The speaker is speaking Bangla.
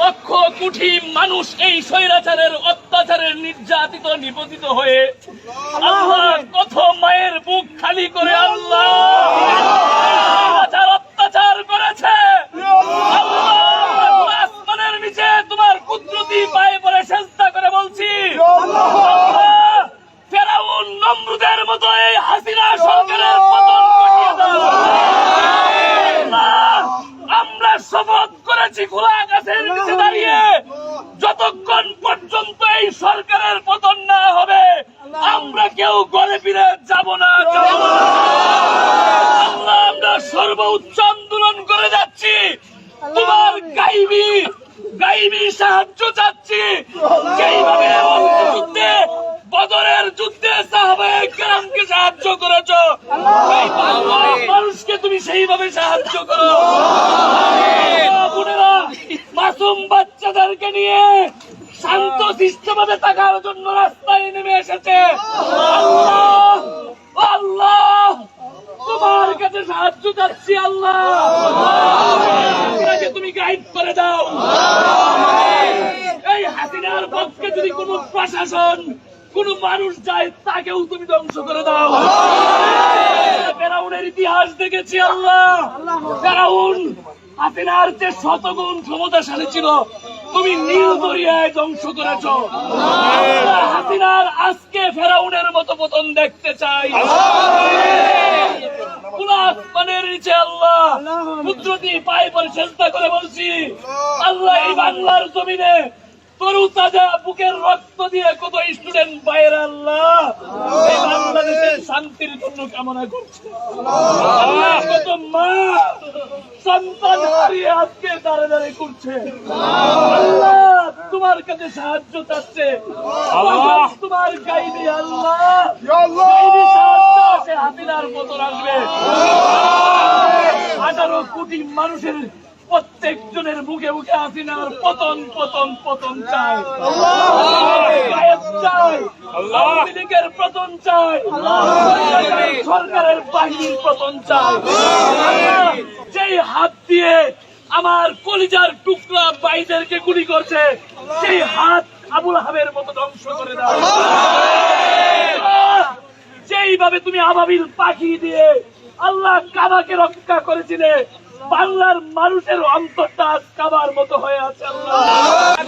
লক্ষ কোটি মানুষ এই স্বৈরাচারের অত্যাচারের নির্যাতিত নিপতিত হয়ে আল্লাহ কত মায়ের বুক খালি করে আল্লাহ অত্যাচার অত্যাচার করেছে আল্লাহ, আসমানের নিচে তোমার পায়ে পড়ে চেষ্টা করে বলছি ফেরাউন নমরুদের মতো এই হাসিনা সরকারের পতন ঘটিয়ে দাও। আমরা শপথ করেছি খোলা নিচে দাঁড়িয়ে। যতক্ষণ পর্যন্ত এই সরকারের পতন না হবে আমরা কেউ গলে ফিরে যাব না যাব না। আমরা সর্বোচ্চ আন্দোলন করে যাচ্ছি তোমার গাইবি গাইবি সাহায্য চাচ্ছি যেইভাবে অন্ত যুদ্ধে বদরের যুদ্ধে সাহাবায়ে কেরামকে সাহায্য করেছ এই বাংলার মানুষকে তুমি সেইভাবে সাহায্য করো। বোনেরা, মাসুম বাচ্চাদেরকে নিয়ে শান্ত শিষ্টভাবে থাকার জন্য রাস্তায় নেমে এসেছে। আল্লাহ তোমার কাছে সাহায্য চাচ্ছি আল্লাহ। তুমি গাইড করে দাও। এই হাসিনার পক্ষে যদি কোনো প্রশাসন কোন মানুষ যায় তাকেও তুমি ধ্বংস করে দাও। ফেরাউনের ইতিহাস দেখেছি আল্লাহ। হাসিনার যে শতগুণ ক্ষমতাশালী ছিল, তুমি নীল দরিয়ায় ধ্বংস করেছ। হাসিনার আজকে ফেরাউনের মতো পতন দেখতে চাই। আল্লাহ আল্লাহ এই বাংলার জমিনে তরু তাজা বুকের রক্ত দিয়ে কত স্টুডেন্ট বাইরে শান্তির জন্য কামনা করছে। কত মা সন্তান হারিয়ে আজকে দাঁড়ে দাঁড়িয়ে করছে। আল্লাহ তোমার কাছে সাহায্য চাচ্ছে। আল্লাহ। তোমার গাইবে আল্লাহ। গাইবে সাহায্য আসে হাতিনার মতন আসবে আঠারো কোটি মানুষের প্রত্যেকজনের মুখে মুখে হাসিনার পতন পতন পতন আওয়ামী লীগের পতন চাই। সরকারের বাহিনীর পতন চাই। যেই হাত দিয়ে আমার কলিজার টুকরা বাইদেরকে গুলি করছে সেই হাত আবুল হাবের মতো ধ্বংস করে দাও। যেইভাবে তুমি আবাবিল পাখি দিয়ে আল্লাহ কাবাকে রক্ষা করেছিলে বাংলার মানুষের অন্তরটা কাবার মতো হয়ে আছে। আল্লাহ।